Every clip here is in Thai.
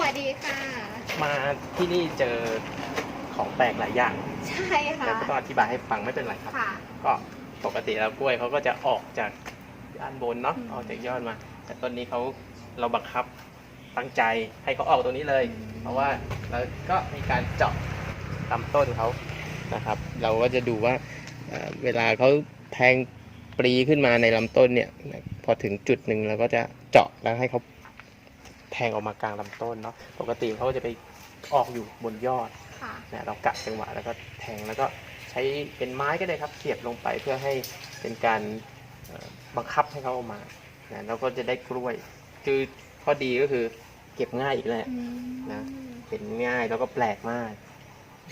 วัสดีค่ะ มาที่นี่เจอของแปลกหลายอย่าง ใช่ค่ะแล้วก็ต้องอธิบายให้ฟังไม่เป็นไรครับ ค่ะ ก็ปกติแล้วกล้วยเขาก็จะออกจากด้านบนเนาะ อืม ออกจากยอดมา แต่ต้นนี้เขาเราบังคับตั้งใจให้เขาออกตรงนี้เลย เพราะว่าเราก็มีการเจาะลำต้นเขานะครับ เราก็จะดูว่าเอ่อเวลาเขาแทงปลีขึ้นมาในลำต้นเนี่ย พอถึงจุดหนึ่งเราก็จะเจาะแล้วให้เขา แทงออกมากลางลำต้นเนาะปกติเขาจะไปออกอยู่บนยอดค่ะนะเรากะจังหวะแล้วก็แทงแล้วก็ใช้เป็นไม้ก็ได้ครับเสียบลงไปเพื่อให้เป็นการเอ่อบังคับให้เขาออกมานะแล้วก็จะได้กล้วย คือข้อดีก็คือเก็บง่ายอีกแหละอืมนะเห็นง่ายแล้วก็แปลกมาก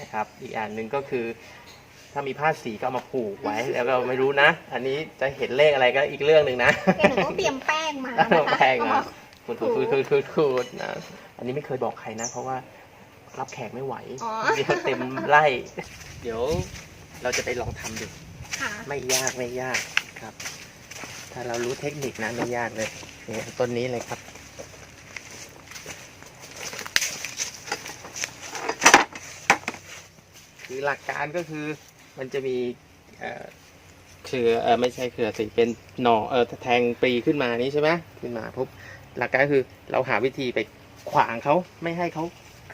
นะครับ อีกอันหนึ่งก็คือ ถ้ามีผ้าสีก็เอามาผูกไว้ แล้วก็ไม่รู้นะ อันนี้จะเห็นเลขอะไรก็อีกเรื่องหนึ่งนะเดี๋ยวหนูต้องเตรียมแป้งมาแล้วนะคะแป้งเอามามา ขูดขูดขูดขูดขูดขูดนะอันนี้ไม่เคยบอกใครนะ เพราะว่ารับแขกไม่ไหวอ๋อ เดี๋ยวเต็มไร่ เดี๋ยวเราจะไปลองทำดู ค่ะ ไม่ยากไม่ยากครับ ถ้าเรารู้เทคนิคนะไม่ยากเลยเนี่ยต้นนี้เลยครับ คือหลักการก็คือมันจะมีเอ่อเครือเออไม่ใช่เครือสิเป็นหน่อเออแทงปลีขึ้นมานี้ใช่ไหมขึ้นมาปุ๊บ หลักการคือเราหาวิธีไปขวางเขาไม่ให้เขา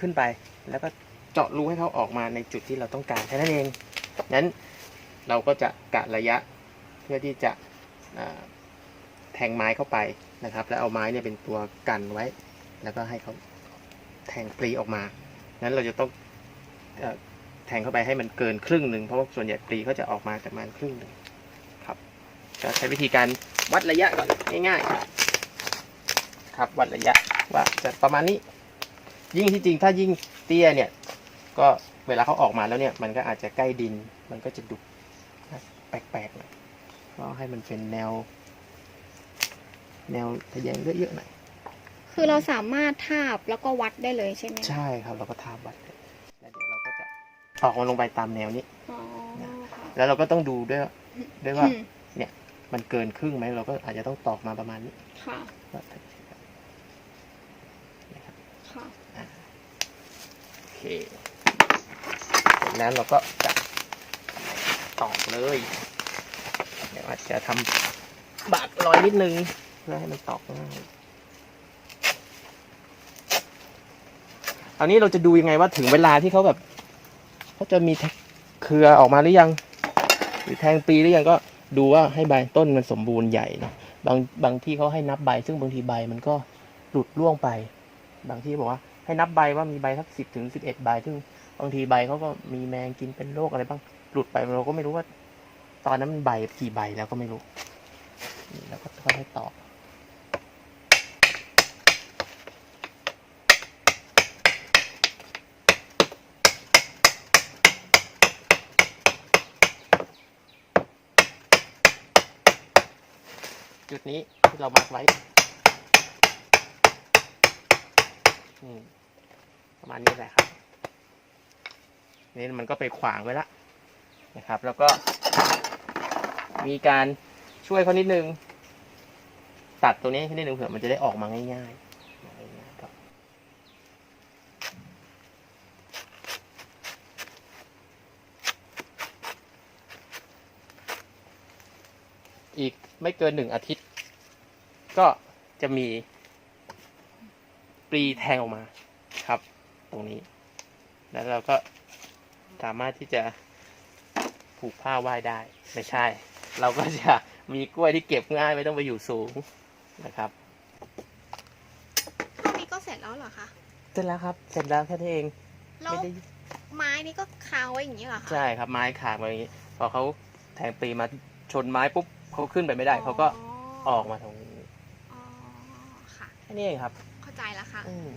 ขึ้นไป แล้วก็เจาะรูให้เขาออกมาในจุดที่เราต้องการแค่นั้นเองนั้นเราก็จะกะระยะเพื่อที่จะแทงไม้เข้าไปนะครับ แล้วเอาไม้เนี่ยเป็นตัวกันไว้ แล้วก็ให้เขาแทงปลีออกมานั้นเราจะต้องอแทงเข้าไปให้มันเกินครึ่งหนึ่งเพราะว่าส่วนใหญ่ปลีเขาจะออกมาประมาณครึ่งหนึ่งครับก็ใช้วิธีการวัดระยะก่อนง่ายๆ ครับวัดระยะว่าจะประมาณนี้ ยิ่งที่จริงถ้ายิ่งเตี้ยเนี่ย ก็เวลาเขาออกมาแล้วเนี่ย มันก็อาจจะใกล้ดิน มันก็จะดุแปลกๆหน่อยก็ให้มันเป็นแนว แนวทะแยงเยอะๆหน่อยคือเราสามารถทาบแล้วก็วัดได้เลยใช่ไหมใช่ครับเราก็ทาบวัดเลยแล้วเดี๋ยวเราก็จะออกมาลงไปตามแนวนี้อ๋อค่ะแล้วเราก็ต้องดูด้วยด้วยว่าอืมมันเกินครึ่งไหมเราก็อาจจะต้องตอกมาประมาณนี้ค่ะนะ ครับค่ะ โอเคเสร็จแล้วเราก็จะตอกเลย เดี๋ยวอาจจะทำบากรอยนิดนึงเพื่อให้มันตอกง่ายอันนี้เราจะดูยังไงว่าถึงเวลาที่เขาแบบเขาจะมีเครือออกมาหรือยัง หรือแทงปีหรือยังก็ดูว่าให้ใบต้นมันสมบูรณ์ใหญ่เนาะบางบางที่เขาให้นับใบ ซึ่งบางทีใบมันก็หลุดร่วงไป บางที่บอกว่าให้นับใบว่ามีใบสักสิบถึงสิบเอ็ดใบซึ่งบางทีใบเขาก็มีแมงกินเป็นโรคอะไรบ้าง หลุดไปเราก็ไม่รู้ว่า ตอนนั้นมันใบกี่ใบแล้วก็ไม่รู้นี่แล้วก็ค่อยๆตอกจุดนี้ที่เรามาร์กไว้ ประมาณนี้แหละครับ นี่มันก็ไปขวางไว้ละนะครับ แล้วก็ มีการช่วยเขานิดนึง ตัดตัวนี้ให้นิดนึงเผื่อมันจะได้ออกมาง่ายๆง่ายๆครับอีกไม่เกินหนึ่งอาทิตย์ ก็จะมี ปลีแทงออกมาครับ ตรงนี้ แล้วเราก็สามารถที่จะผูกผ้าไหว้ได้ ไม่ใช่ เราก็จะมีกล้วยที่เก็บง่ายไม่ต้องไปอยู่สูงนะครับนี่ก็เสร็จแล้วเหรอคะเสร็จแล้วครับ เสร็จแล้วแค่นี้เองแล้วไม่ได้ไม้นี่ก็คาไว้อย่างนี้เหรอคะใช่ครับไม้ขาดมาอย่างนี้ พอเขาแทงปลีมาชนไม้ปุ๊บเขาขึ้นไปไม่ได้เขาก็ออกมาตรงนี้อ๋อค่ะแค่นี้เองครับ เข้าใจแล้วค่ะอืม